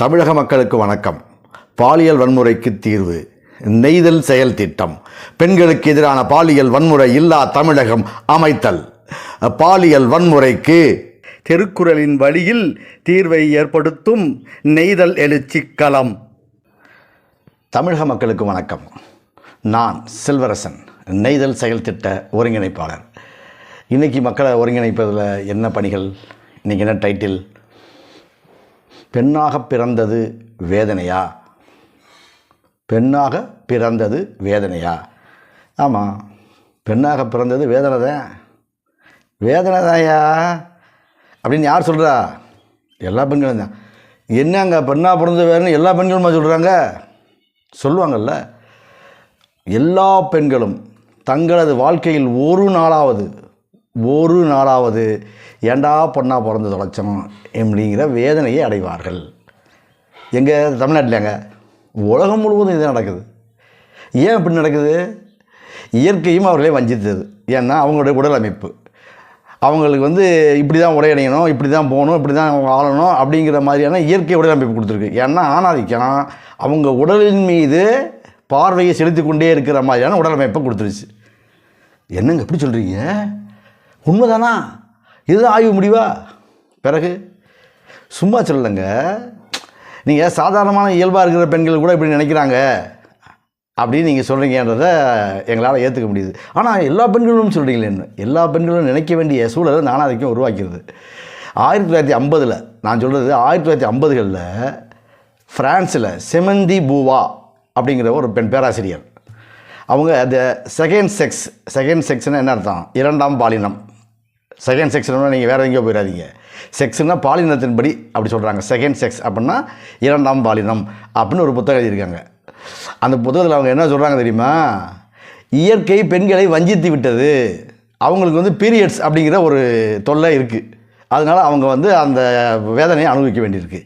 தமிழக மக்களுக்கு வணக்கம். பாலியல் வன்முறைக்கு தீர்வு. நெய்தல் செயல் திட்டம். பெண்களுக்கு எதிரான பாலியல் வன்முறை இல்லா தமிழகம் அமைத்தல். பாலியல் வன்முறைக்கு திருக்குறளின் வழியில் தீர்வை ஏற்படுத்தும் நெய்தல் எழுச்சி களம் தமிழக மக்களுக்கு வணக்கம். நான் செல்வரசன் நெய்தல் செயல் திட்ட ஒருங்கிணைப்பாளர். இன்றைக்கி மக்களை ஒருங்கிணைப்பதில் என்ன பணிகள்? இன்றைக்கி என்ன டைட்டில் பெண்ணாக பிறந்தது வேதனையா? பெண்ணாக பிறந்தது வேதனையா? ஆமாம் பெண்ணாக பிறந்தது வேதனை தான் வேதனை தான்யா அப்படின்னு யார் சொல்கிறா எல்லா பெண்களும் தான் என்னங்க பெண்ணாக பிறந்தது வேணும்னு எல்லா பெண்களுமா சொல்கிறாங்க சொல்லுவாங்கல்ல. எல்லா பெண்களும் தங்களது வாழ்க்கையில் ஒரு நாளாவது ஒரு நாளாவது ஏண்டா பொண்ணா பிறந்து தொலைச்சோம் அப்படிங்கிற வேதனையை அடைவார்கள். எங்கள் தமிழ்நாட்டிலங்க உலகம் முழுவதும் இது நடக்குது. ஏன் இப்படி நடக்குது? இயற்கையும் அவர்களே வஞ்சித்தது. ஏன்னா அவங்களுடைய உடல் அமைப்பு. அவங்களுக்கு வந்து இப்படி தான் உடையணியணும் இப்படி தான் போகணும் இப்படி தான் வாழணும் அப்படிங்கிற மாதிரியான இயற்கை உடல் அமைப்பு கொடுத்துருக்கு. ஏன்னா ஆணாதிக்கம் அவங்க உடலின் மீது பார்வையை செலுத்தி கொண்டே இருக்கிற மாதிரியான உடல் அமைப்பை கொடுத்துருச்சு. என்னங்க எப்படி சொல்கிறீங்க உண்மைதானா? இதுதான் ஆய்வு முடிவா? பிறகு சும்மா சொல்லலைங்க. நீங்கள் சாதாரணமான இயல்பாக இருக்கிற பெண்கள் கூட இப்படி நினைக்கிறாங்க. அப்படின்னு நீங்கள் சொல்கிறீங்கன்றத எங்களால் ஏற்றுக்க முடியுது. ஆனால் எல்லா பெண்களும் சொல்கிறீங்களே என்ன? எல்லா பெண்களும் நினைக்க வேண்டிய சூழலை நானாதிக்கம் உருவாக்கிறது. ஆயிரத்தி தொள்ளாயிரத்தி ஐம்பதில் நான் சொல்கிறது ஆயிரத்தி தொள்ளாயிரத்தி ஐம்பதுகளில் ஃப்ரான்ஸில் செமந்தி பூவா அப்படிங்கிற ஒரு பெண் பேராசிரியர். அவங்க அந்த செகண்ட் செக்ஸ் செகண்ட் செக்ஸ்னால் என்ன அர்த்தம்? இரண்டாம் பாலினம். செகண்ட் செக்ஷன்னா நீங்கள் வேறு எங்கேயோ போயிடாதீங்க. செக்ஸ்னா பாலினத்தின்படி அப்படி சொல்கிறாங்க செகண்ட் செக்ஸ் அப்படின்னா இரண்டாம் பாலினம் அப்படின்னு ஒரு புத்தகம் எழுதியிருக்காங்க. அந்த புத்தகத்தில் அவங்க என்ன சொல்கிறாங்க தெரியுமா? இயற்கை பெண்களை வஞ்சித்து விட்டது. அவங்களுக்கு வந்து பீரியட்ஸ் அப்படிங்கிற ஒரு தொல்லை இருக்குது அதனால் அவங்க வந்து அந்த வேதனையை அனுபவிக்க வேண்டியிருக்கு.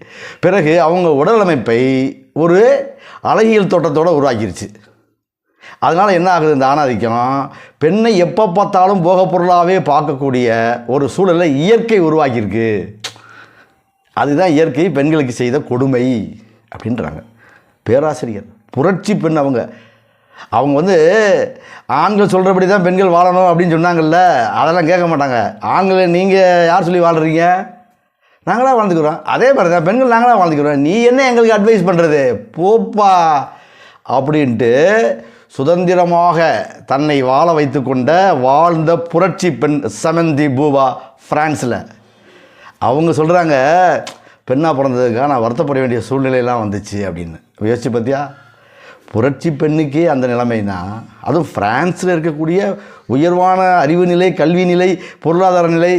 பிறகு அவங்க உடலமைப்பை ஒரு அழகியல் தோட்டத்தோடு உருவாக்கிருச்சு. அதனால் என்ன ஆகுது? இந்த ஆணாதிக்கம். பெண்ணை எப்போ பார்த்தாலும் போக பொருளாகவே பார்க்கக்கூடிய ஒரு சூழலை இயற்கை உருவாக்கியிருக்கு. அதுதான் இயற்கை பெண்களுக்கு செய்த கொடுமை அப்படின்றாங்க. பேராசிரியர் புரட்சி பெண் அவங்க. அவங்க வந்து ஆண்கள் சொல்கிறபடி தான் பெண்கள் வாழணும் அப்படின்னு சொன்னாங்கல்ல அதெல்லாம் கேட்க மாட்டாங்க. ஆண்களை நீங்கள் யார் சொல்லி வாழ்கிறீங்க நாங்களாக வாழ்ந்துக்கிறோம். அதே மாதிரி தான் பெண்கள் நாங்களாக வாழ்ந்துக்கிறோம். நீ என்ன எங்களுக்கு அட்வைஸ் பண்ணுறது போப்பா! அப்படின்ட்டு சுதந்திரமாக தன்னை வாழ வைத்து கொண்ட வாழ்ந்த புரட்சி பெண் சமந்தி பூவா ஃப்ரான்ஸில் அவங்க சொல்கிறாங்க பெண்ணாக பிறந்ததுக்காக நான் வருத்தப்பட வேண்டிய சூழ்நிலையெல்லாம் வந்துச்சு அப்படின்னு. யோசிச்சு பார்த்தியா புரட்சி பெண்ணுக்கே அந்த நிலைமைனா அதுவும் ஃப்ரான்ஸில் இருக்கக்கூடிய உயர்வான அறிவு நிலை கல்வி நிலை பொருளாதார நிலை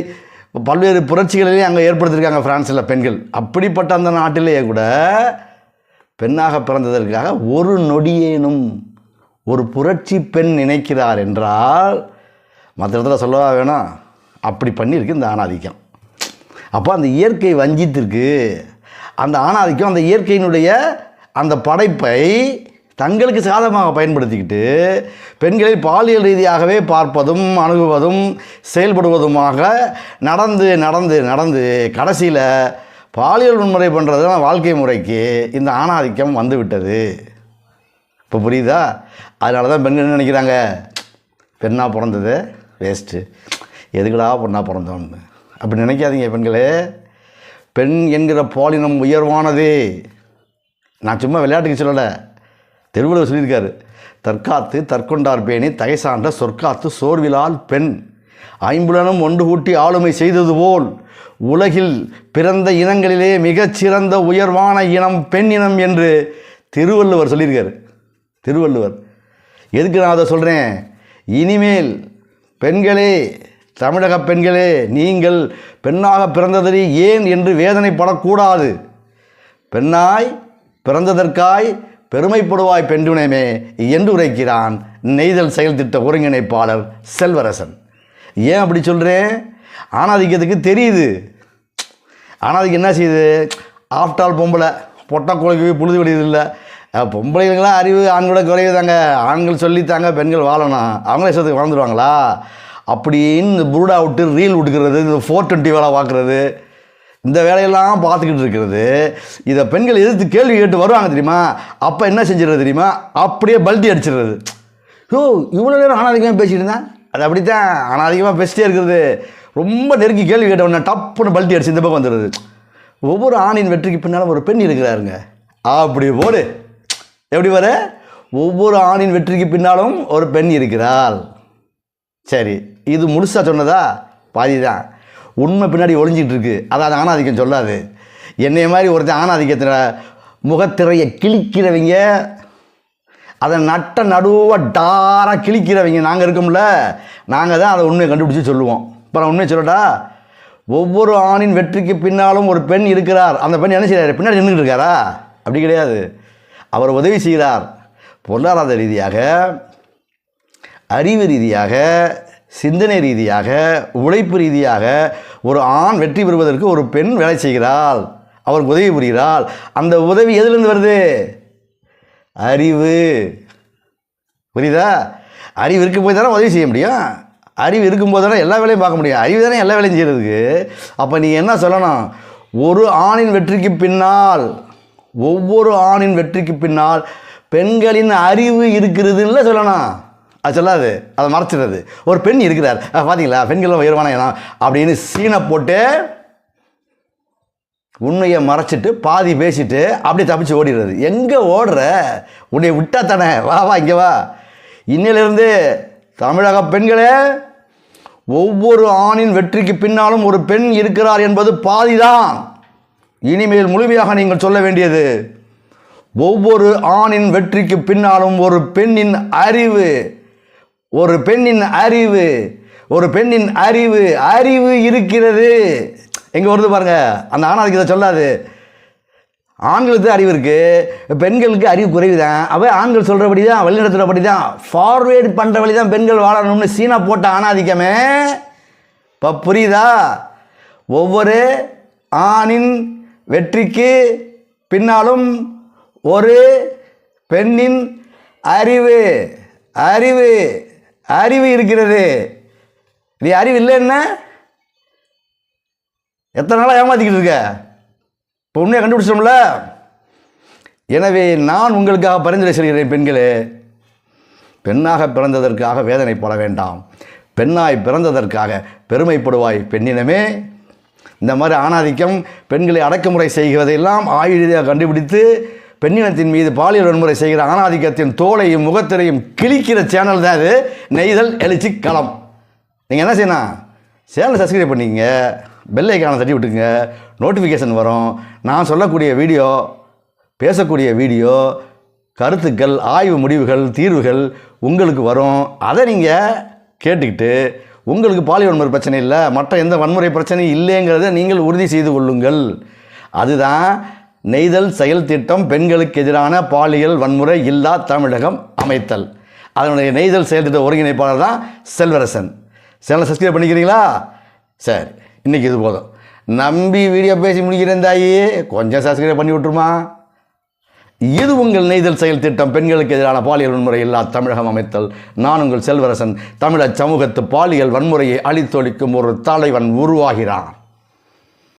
பல்வேறு புரட்சிகளிலேயே அங்கே ஏற்படுத்தியிருக்காங்க ஃப்ரான்ஸில் பெண்கள். அப்படிப்பட்ட அந்த நாட்டிலேயே கூட பெண்ணாக பிறந்ததற்காக ஒரு நொடியேனும் ஒரு புரட்சி பெண் நினைக்கிறார் என்றால் மற்ற இடத்துல சொல்லவா வேணாம் அப்படி பண்ணியிருக்கு இந்த ஆணாதிக்கம். அப்போ அந்த இயற்கை வஞ்சித்திருக்கு. அந்த ஆணாதிக்கம் அந்த இயற்கையினுடைய அந்த படைப்பை தங்களுக்கு சாதகமாக பயன்படுத்திக்கிட்டு பெண்களை பாலியல் ரீதியாகவே பார்ப்பதும் அணுகுவதும் செயல்படுவதுமாக நடந்து நடந்து நடந்து கடைசியில் பாலியல் வன்முறை பண்ணுறதுனா வாழ்க்கை முறைக்கு இந்த ஆணாதிக்கம் வந்துவிட்டது. இப்போ புரியுதா? அதனால தான் பெண்கள் நினைக்கிறாங்க? பெண்ணாக பிறந்தது வேஸ்ட்டு எதுக்குடா பொண்ணாக பிறந்தோன்னு அப்படி நினைக்காதீங்க பெண்களே. பெண் என்கிற பாலினம் உயர்வானது. நான் சும்மா விளையாட்டுக்கு சொல்லலை. திருவள்ளுவர் சொல்லியிருக்காரு. தற்காத்து தற்கொண்டார் பேணி தகை சான்ற சொற்காத்து சோர்விலால் பெண். ஐம்புலனும் ஒன்று கூட்டி ஆளுமை செய்தது போல் உலகில் பிறந்த இனங்களிலே மிகச்சிறந்த உயர்வான இனம் பெண் இனம் என்று திருவள்ளுவர் சொல்லியிருக்காரு. திருவள்ளுவர். எதுக்கு நான் அதை சொல்கிறேன் இனிமேல் பெண்களே தமிழக பெண்களே நீங்கள் பெண்ணாக பிறந்ததில் ஏன் என்று வேதனைப்படக்கூடாது. பெண்ணாய் பிறந்ததற்காய் பெருமைப்படுவாய் பெண்டுனமே என்று உரைக்கிறான் நெய்தல் செயல் திட்ட ஒருங்கிணைப்பாளர் செல்வரசன். ஏன் அப்படி சொல்கிறேன் ஆணாதிக்கத்துக்கு தெரியுது. ஆணாதிக்கம் என்ன செய்யுது? ஆஃப்டால் பொம்பளை பொட்டை குலைக்கு புழுது விடுதில்லை இல்லை பொம்பளைங்களாம் அறிவு ஆண்களோட குறையுதாங்க ஆண்கள் சொல்லித்தாங்க பெண்கள் வாழணும். அவங்களே இஷ்டத்துக்கு வாழ்ந்துருவாங்களா? அப்படின்னு இந்த புருடா விட்டு ரீல் விட்டுக்கிறது இந்த ஃபோர் டுவெண்ட்டி வேலை பார்க்குறது இந்த வேலையெல்லாம் பார்த்துக்கிட்டு இருக்கிறது. இதை பெண்கள் எதிர்த்து கேள்வி கேட்டு வருவாங்க தெரியுமா? அப்போ என்ன செஞ்சிடுறது தெரியுமா? அப்படியே பல்ட்டி அடிச்சிடுறது. யோ இவ்வளோ நேரம் அனாதிகமாக பேசிட்டு இருந்தேன். அது அப்படித்தான் அனாதிகமாக பேசிட்டே இருக்கிறது. ரொம்ப நெருங்கி கேள்வி கேட்டவொடனே டப்புன்னு பல்ட்டி அடிச்சு இந்த பக்கம் வந்துடுது. ஒவ்வொரு ஆணின் வெற்றிக்கு பின்னாலும் ஒரு பெண் இருக்கிறாருங்க. அப்படி போடு. எப்படி வர ஒவ்வொரு ஆணின் வெற்றிக்கு பின்னாலும் ஒரு பெண் இருக்கிறாள். சரி இது முழுசாக சொன்னதா? பாதி தான் உண்மை பின்னாடி ஒளிஞ்சிட்டு இருக்கு. அதாவது ஆணாதிக்கம் சொல்லாது. என்னைய மாதிரி ஒருத்தன் ஆணாதிக்கத்தில் முகத்திரையை கிழிக்கிறவங்க அதை நட்ட நடுவாக டாராக கிழிக்கிறவங்க நாங்கள் இருக்கோம்ல நாங்கள் தான் அதை உண்மையை கண்டுபிடிச்சி சொல்லுவோம். இப்போ நான் உண்மையை சொல்லட்டா? ஒவ்வொரு ஆணின் வெற்றிக்கு பின்னாலும் ஒரு பெண் இருக்கிறார். அந்த பெண் என்ன செய்கிறார் பின்னாடி நின்றுட்டு இருக்காரா? அப்படி கிடையாது. அவர் உதவி செய்கிறார். பொருளாதார ரீதியாக அறிவு ரீதியாக சிந்தனை ரீதியாக உழைப்பு ரீதியாக ஒரு ஆண் வெற்றி பெறுவதற்கு ஒரு பெண் வேலை செய்கிறாள். அவருக்கு உதவி புரிகிறாள். அந்த உதவி எதிலிருந்து வருது? அறிவு. புரியுதா? அறிவு இருக்கும் போது தானே உதவி செய்ய முடியும். அறிவு இருக்கும்போது தானே எல்லா வேலையும் பார்க்க முடியும். அறிவு தானே எல்லா வேலையும் செய்கிறதுக்கு அப்போ நீங்கள் என்ன சொல்லணும்? ஒரு ஆணின் வெற்றிக்கு பின்னால் ஒவ்வொரு ஆணின் வெற்றிக்கு பின்னால் பெண்களின் அறிவு இருக்கிறதுன்னு சொல்லணும். அது சொல்லாது அதை மறைச்சிடுறது. ஒரு பெண் இருக்கிறார். பார்த்தீங்களா பெண்கள் உயர்வான இனம். அப்படின்னு சீனை போட்டு உண்மையை மறைச்சிட்டு பாதி பேசிட்டு அப்படியே தப்பிச்சு ஓடிடுறது. எங்கே ஓடுற? உன்னை விட்டா தானே? வா வா இங்கே வா. இன்னிலிருந்து தமிழக பெண்களே ஒவ்வொரு ஆணின் வெற்றிக்கு பின்னாலும் ஒரு பெண் இருக்கிறார் என்பது பாதிதான். இனிமேல் முழுமையாக நீங்கள் சொல்ல வேண்டியது ஒவ்வொரு ஆணின் வெற்றிக்கு பின்னாலும் ஒரு பெண்ணின் அறிவு ஒரு பெண்ணின் அறிவு ஒரு பெண்ணின் அறிவு அறிவு இருக்கிறது. எங்கே வருது பாருங்கள் அந்த ஆணாதிக்கத்தை சொல்லாது. ஆண்களுக்கு அறிவு இருக்குது பெண்களுக்கு அறிவு குறைவு தான் அவ ஆண்கள் சொல்கிறபடி தான் வழிநடத்துகிறபடி தான் ஃபார்வேர்டு பண்ணுற வழி தான் பெண்கள் வாழணும்னு சீனா போட்ட ஆணாதிக்கமே. இப்போ புரியுதா? ஒவ்வொரு ஆணின் வெற்றிக்கு பின்னாலும் ஒரு பெண்ணின் அறிவு அறிவு அறிவு இருக்கிறது. நீ அறிவு இல்லைன்னா எத்தனை நாளாக ஏமாத்திக்கிட்டு இருக்க? இப்போ கண்டுபிடிச்சோம்ல எனவே நான் உங்களுக்காக பரிந்துரை செய்கிறேன் பெண்களே. பெண்ணாக பிறந்ததற்காக வேதனைப்பட வேண்டாம். பெண்ணாய் பிறந்ததற்காக பெருமைப்படுவாய் பெண்ணினமே. இந்த மாதிரி ஆணாதிக்கம் பெண்களை அடக்குமுறை செய்கிறதையெல்லாம் ஆயுள் ரீதியாக கண்டுபிடித்து பெண்ணினத்தின் மீது பாலியல் வன்முறை செய்கிற ஆணாதிக்கத்தின் தோலையும் முகத்திரையும் கிழிக்கிற சேனல் தான் அது நெய்தல் எழுச்சி களம். நீங்கள் என்ன செய்யணும்? சேனலை சப்ஸ்கிரைப் பண்ணிக்கங்க. பெல் ஐக்கானை தட்டி விட்டுங்க நோட்டிஃபிகேஷன் வரும். நான் சொல்லக்கூடிய வீடியோ பேசக்கூடிய வீடியோ கருத்துக்கள் ஆய்வு முடிவுகள் தீர்வுகள் உங்களுக்கு வரும். அதை நீங்கள் கேட்டுக்கிட்டு உங்களுக்கு பாலியல் வன்முறை பிரச்சனை இல்லை மற்ற எந்த வன்முறை பிரச்சனையும் இல்லைங்கிறத நீங்கள் உறுதி செய்து கொள்ளுங்கள். அதுதான் நெய்தல் செயல் திட்டம் பெண்களுக்கு எதிரான பாலியல் வன்முறை இல்லா தமிழகம் அமைத்தல். அதனுடைய நெய்தல் செயல் திட்ட ஒருங்கிணைப்பாளர் தான் செல்வரசன். சேனலை சப்ஸ்கிரைப் பண்ணிக்கிறீங்களா? சரி இன்றைக்கி இது போதும். நம்பி வீடியோ பேசி முடிக்கிறேன் தாயி. கொஞ்சம் சப்ஸ்கிரைப் பண்ணி விட்டுருமா? இது உங்கள் நெய்தல் செயல் திட்டம்? பெண்களுக்கு எதிரான பாலியல் வன்முறை இல்லா தமிழகம் அமைத்தல். நான் உங்கள் செல்வரசன். தமிழர் சமூகத்து பாலியல் வன்முறையை அழித்தொழிக்கும் ஒரு தலைவன் உருவாகிறான்.